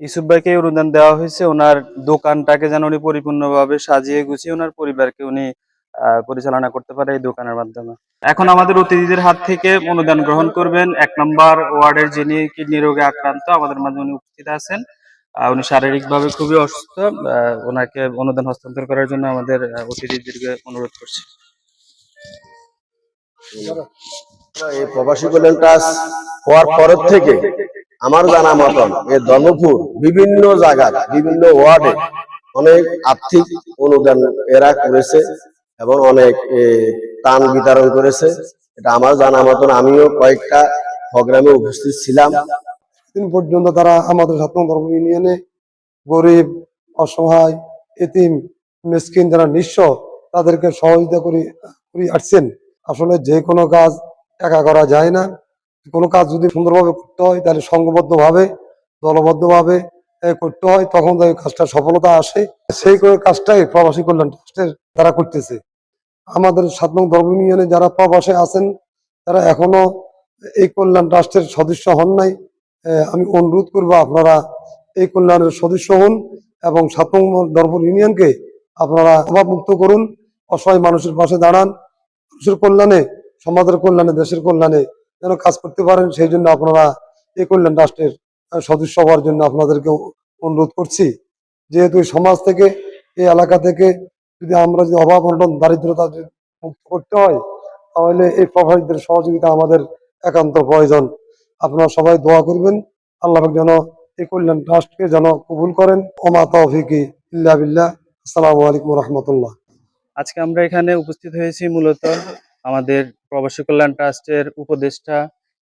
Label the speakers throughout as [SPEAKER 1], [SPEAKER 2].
[SPEAKER 1] ইসুফ ভাইকে অনুদান দেওয়া হয়েছে। ওনার দোকানটাকে যেন উনি পরিপূর্ণভাবে সাজিয়ে গুছিয়ে ওনার পরিবারকে উনি পরিচালনা করতে পারে এই দোকানের মাধ্যমে। এখন আমাদের অতিথিদের হাত থেকে অনুদান গ্রহণ করবেন। এক নম্বর ওয়ার্ডের যিনি কিডনি রোগে আক্রান্ত, আমাদের মাঝে উনি উপস্থিত আছেন। উনি শারীরিকভাবে খুবই অসুস্থ। ওনাকে অনুদান হস্তান্তর করার জন্য আমাদের অতিথিদেরকে অনুরোধ করছি।
[SPEAKER 2] এই প্রবাসী কল্যাণ ট্রাস্ট হওয়ার পরের থেকে আমার জানা মতন এই ধর্মপুর বিভিন্ন জায়গায় বিভিন্ন ওয়ার্ডে অনেক আর্থিক অনুদান এরা করেছে এবং অনেক এ, ত্রাণ বিতরণ করেছে। এটা আমার জানা মতন আমিও কয়েকটা প্রোগ্রামে উপস্থিত ছিলাম।
[SPEAKER 3] দিন পর্যন্ত তারা আমাদের সাতম ধর্ম ইউনিয়নে গরিব অসহায় এতিম মিসকিন যারা নিঃস্ব তাদেরকে সহযোগিতা করে করে আসছেন। আসলে যে কোনো কাজ একা করা যায় না। কোনো কাজ যদি সুন্দরভাবে করতে হয়, তাহলে সংঘবদ্ধভাবে, দলবদ্ধভাবে করতে হয়, তখন কাজটা সফলতা আসে। সেই কাজটাই প্রবাসী কল্যাণ ট্রাস্টের তারা করতেছে। আমাদের সাত নং ধর্ম ইউনিয়নে যারা প্রবাসে আছেন, তারা এখনও এই কল্যাণ ট্রাস্টের সদস্য হন নাই। আমি অনুরোধ করব আপনারা এই কল্যাণের সদস্য হন এবং সাত নম্বর দরবার ইউনিয়নকে আপনারা অভাবমুক্ত করুন, অসহায় মানুষের পাশে দাঁড়ান। মানুষের কল্যাণে, সমাজের কল্যাণে, দেশের কল্যাণে যেন কাজ করতে পারেন, সেই জন্য আপনারা এই কল্যাণ রাষ্ট্রের সদস্য হওয়ার জন্য আপনাদেরকে অনুরোধ করছি। যেহেতু সমাজ থেকে, এই এলাকা থেকে যদি আমরা যদি অভাব অনটন, দারিদ্রতা মুক্ত করতে হয়, তাহলে এই প্রভাবীদের সহযোগিতা আমাদের একান্ত প্রয়োজন। আপনারা সবাই দোয়া করবেন, আল্লাহ যেন এই কল্যাণ ট্রাস্টকে যেন কবুল করেন। ওমা তৌফিকি ইল্লা বিল্লাহ। আসসালামু আলাইকুম রহমতুল্লাহ।
[SPEAKER 1] আজকে আমরা এখানে উপস্থিত হয়েছি মূলত আমাদের প্রবাসী কল্যাণ ট্রাস্টের উপদেষ্টা,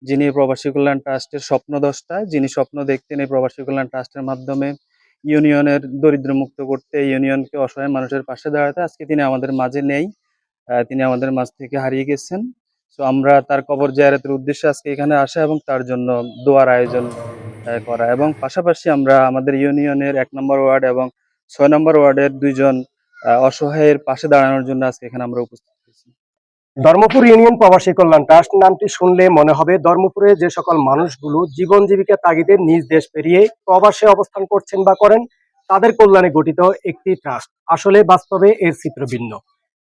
[SPEAKER 1] যিনি প্রবাসী কল্যাণ ট্রাস্টের স্বপ্ন স্বপ্নদ্রষ্টা, যিনি স্বপ্ন দেখতেন এই প্রবাসী কল্যাণ ট্রাস্টের মাধ্যমে ইউনিয়নের দরিদ্র মুক্ত করতে ইউনিয়নকে অসহায় মানুষের পাশে দাঁড়াতে। আজকে তিনি আমাদের মাঝে নেই তিনি আমাদের মাঝ থেকে হারিয়ে গেছেন। তো আমরা তার কবর জিয়ারতের উদ্দেশ্যে আজকে এখানে আসা এবং তার জন্য দোয়ার আয়োজন করা। এবং পাশাপাশি আমরা আমাদের ইউনিয়নের এক নম্বর ওয়ার্ড এবং ছয় নম্বর ওয়ার্ডের দুইজন অসহায়ের পাশে দাঁড়ানোর জন্য আজকে এখানে আমরা উপস্থিত
[SPEAKER 4] ধর্মপুর ইউনিয়ন প্রবাসী কল্যাণ ট্রাস্ট নামটি শুনলে মনে হবে ধর্মপুরে যে সকল মানুষগুলো জীবন জীবিকা তাগিদে নিজ দেশ পেরিয়ে প্রবাসে অবস্থান করছেন বা করেন, তাদের কল্যাণে গঠিত একটি ট্রাস্ট। আসলে বাস্তবে এর চিত্র ভিন্ন।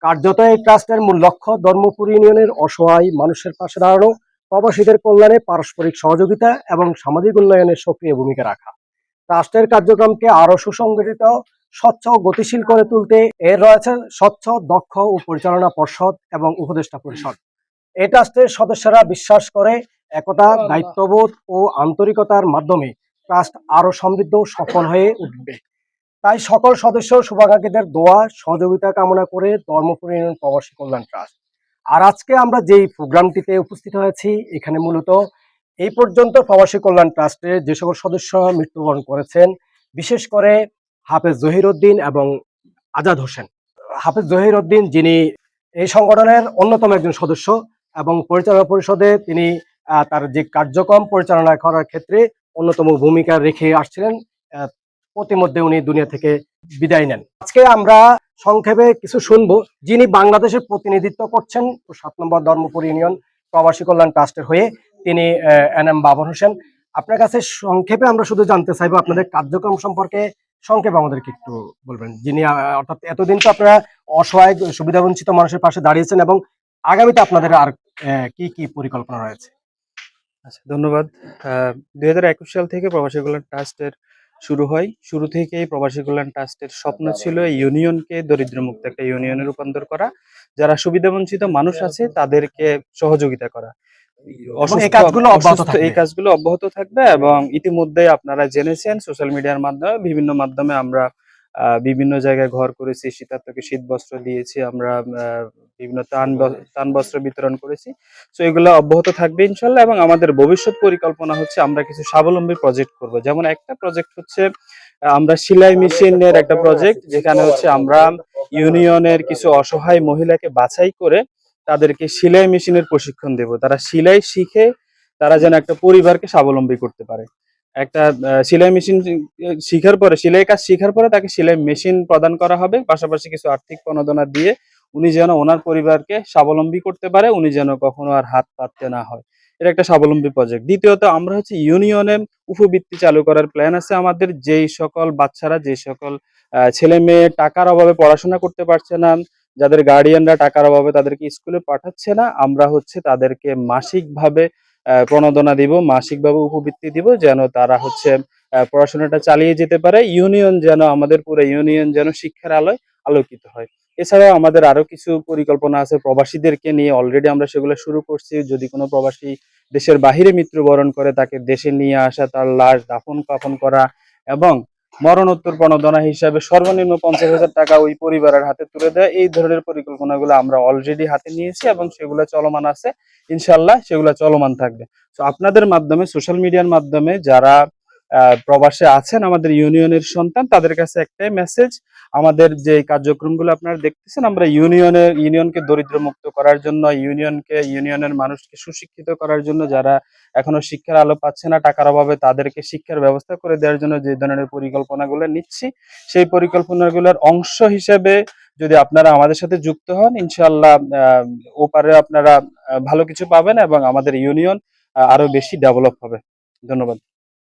[SPEAKER 4] কার্যত এই ট্রাস্টের মূল লক্ষ্য ধর্মপুর ইউনিয়নের অসহায় মানুষের পাশে দাঁড়ানো, প্রবাসীদের কল্যাণে পারস্পরিক সহযোগিতা এবং সামাজিক উন্নয়নে সক্রিয় ভূমিকা রাখা। ট্রাস্টের কার্যক্রমকে আরও সুসংগঠিত স্বচ্ছ ও গতিশীল করে তুলতে এর রয়েছে স্বচ্ছ, দক্ষ ও পরিচালনা পর্ষদ এবং উপদেষ্টা পরিষদ। এই ট্রাস্টের সদস্যরা বিশ্বাস করে একতা, দায়িত্ববোধ ও আন্তরিকতার মাধ্যমে ট্রাস্ট আরও সমৃদ্ধ সফল হয়ে উঠবে। তাই সকল সদস্য শুভাকাঙ্ক্ষীদের দোয়া, সহযোগিতা কামনা করে ধর্মপুর ইউনিয়ন প্রবাসী কল্যাণ ট্রাস্ট। আর আজকে আমরা যেই প্রোগ্রামটিতে উপস্থিত হয়েছি, এখানে মূলত এই পর্যন্ত প্রবাসী কল্যাণ ট্রাস্টের যে সকল সদস্য মৃত্যুবরণ করেছেন, বিশেষ করে হাফেজ জহির উদ্দিন এবং আজাদ হোসেন। হাফেজ জহির উদ্দিন যিনি এই সংগঠনের অন্যতম একজন সদস্য এবং পরিচালনা পরিষদে তিনি তার যে কার্যক্রম পরিচালনা করার ক্ষেত্রে অন্যতম ভূমিকা রেখে আসছিলেন প্রতিমধ্যে উনি দুনিয়া থেকে বিদায় নেন। আজকে আমরা সংক্ষেপে কিছু শুনব। যিনি বাংলাদেশের প্রতিনিধিত্ব করছেন সাত নম্বর ধর্মপুর ইউনিয়ন প্রবাসী কল্যাণ ট্রাস্টের হয়ে তিনি এন এম বাবর হোসেন। আপনার কাছে সংক্ষেপে আমরা শুধু জানতে চাইব আপনাদের কার্যক্রম সম্পর্কে সংক্ষেপে আমাদেরকে একটু বলবেন। যিনি অর্থাৎ এতদিন তো আপনারা অসহায়, সুবিধাবঞ্চিত মানুষের পাশে দাঁড়িয়েছেন এবং আগামীতে আপনাদের আর কি কি পরিকল্পনা রয়েছে?
[SPEAKER 1] আচ্ছা ধন্যবাদ। দুই হাজার একুশ সাল থেকে প্রবাসী কল্যাণ ট্রাস্টের শুরু হয়। শুরু থেকেই প্রবাসী কল্যাণ ট্রাস্টের স্বপ্ন ছিল ইউনিয়নকে দরিদ্র মুক্ত একটা ইউনিয়নে রূপান্তর করা। যারা সুবিধাবঞ্চিত মানুষ আছে, তাদেরকে সহযোগিতা করা।
[SPEAKER 4] এই কাজগুলো অব্যাহত থাকবে।
[SPEAKER 1] এই কাজগুলো অব্যাহত থাকবে এবং ইতিমধ্যে আপনারা জেনেছেন সোশ্যাল মিডিয়ার মাধ্যমে বিভিন্ন মাধ্যমে আমরা বিভিন্ন জায়গায় ঘর করেছি শীতার্থকে শীত বস্ত্র দিয়েছি আমরা বিভিন্ন ব- তান বস্ত্র বিতরণ করেছি তো এগুলো অব্যাহত থাকবে ইনশাল্লাহ এবং আমাদের ভবিষ্যৎ পরিকল্পনা হচ্ছে আমরা কিছু স্বাবলম্বী প্রজেক্ট করব যেমন একটা প্রজেক্ট হচ্ছে আমরা সেলাই মেশিনের একটা প্রজেক্ট যেখানে হচ্ছে আমরা ইউনিয়নের কিছু অসহায় মহিলাকে বাছাই করে তাদেরকে সেলাই মেশিনের প্রশিক্ষণ দেব। তারা সেলাই শিখে তারা যেন একটা পরিবারকে স্বাবলম্বী করতে পারে। একটা সেলাই মেশিন শিখার পরে, সেলাই কাজ শিখার পরে তাকে সেলাই মেশিন প্রদান করা হবে। পাশাপাশি কিছু আর্থিক প্রণোদনা দিয়ে উনি যেন ওনার পরিবারকে স্বাবলম্বী করতে পারে, উনি যেন কখনো আর হাত পাততে না হয়। এটা একটা স্বাবলম্বী প্রজেক্ট দ্বিতীয়ত, আমরা হচ্ছে ইউনিয়নে উপবৃত্তি চালু করার প্ল্যান আছে আমাদের। যেই সকল বাচ্চারা যে সকল ছেলে মেয়ে টাকার অভাবে পড়াশোনা করতে পারছে না যাদের গার্ডিয়ানরা টাকার অভাবে তাদেরকে স্কুলে পাঠাচ্ছে না, আমরা হচ্ছে তাদেরকে মাসিকভাবে প্রণোদনা দিব, মাসিকভাবে উপবৃত্তি দিব, যেন তারা হচ্ছে পড়াশোনাটা চালিয়ে যেতে পারে। ইউনিয়ন যেন আমাদের পুরো ইউনিয়ন যেন শিক্ষার আলোয় আলোকিত হয়। এছাড়াও আমাদের আরও কিছু পরিকল্পনা আছে প্রবাসীদেরকে নিয়ে। অলরেডি আমরা সেগুলো শুরু করছি। যদি কোনো প্রবাসী দেশের বাহিরে মৃত্যুবরণ করে, তাকে দেশে নিয়ে আসা, তার লাশ দাফন কাফন করা এবং মরণোত্তর প্রণোদনা হিসাবে সর্বনিম্ন পঞ্চাশ হাজার টাকা ওই পরিবারের হাতে তুলে দেয়। এই ধরনের পরিকল্পনাগুলো আমরা অলরেডি হাতে নিয়েছি এবং সেগুলো চলমান আছে। ইনশাল্লাহ সেগুলো চলমান থাকবে। তো আপনাদের মাধ্যমে সোশ্যাল মিডিয়ার মাধ্যমে যারা প্রবাসে আছেন আমাদের ইউনিয়নের সন্তান, তাদের কাছে একটাই মেসেজ আমাদের যে কার্যক্রমগুলো আপনারা দেখতেছেন, আমরা ইউনিয়নের, ইউনিয়নকে দরিদ্র মুক্ত করার জন্য, ইউনিয়নকে, ইউনিয়নের মানুষকে সুশিক্ষিত করার জন্য, যারা এখনও শিক্ষার আলো পাচ্ছে না, টাকার অভাবে তাদেরকে শিক্ষার ব্যবস্থা করে দেওয়ার জন্য যে ধরনের পরিকল্পনাগুলো নিচ্ছি, সেই পরিকল্পনাগুলোর অংশ হিসেবে যদি আপনারা আমাদের সাথে যুক্ত হন ইনশাল্লাহ ওপারে আপনারা ভালো কিছু পাবেন এবং আমাদের ইউনিয়ন আরও বেশি ডেভেলপ হবে। ধন্যবাদ।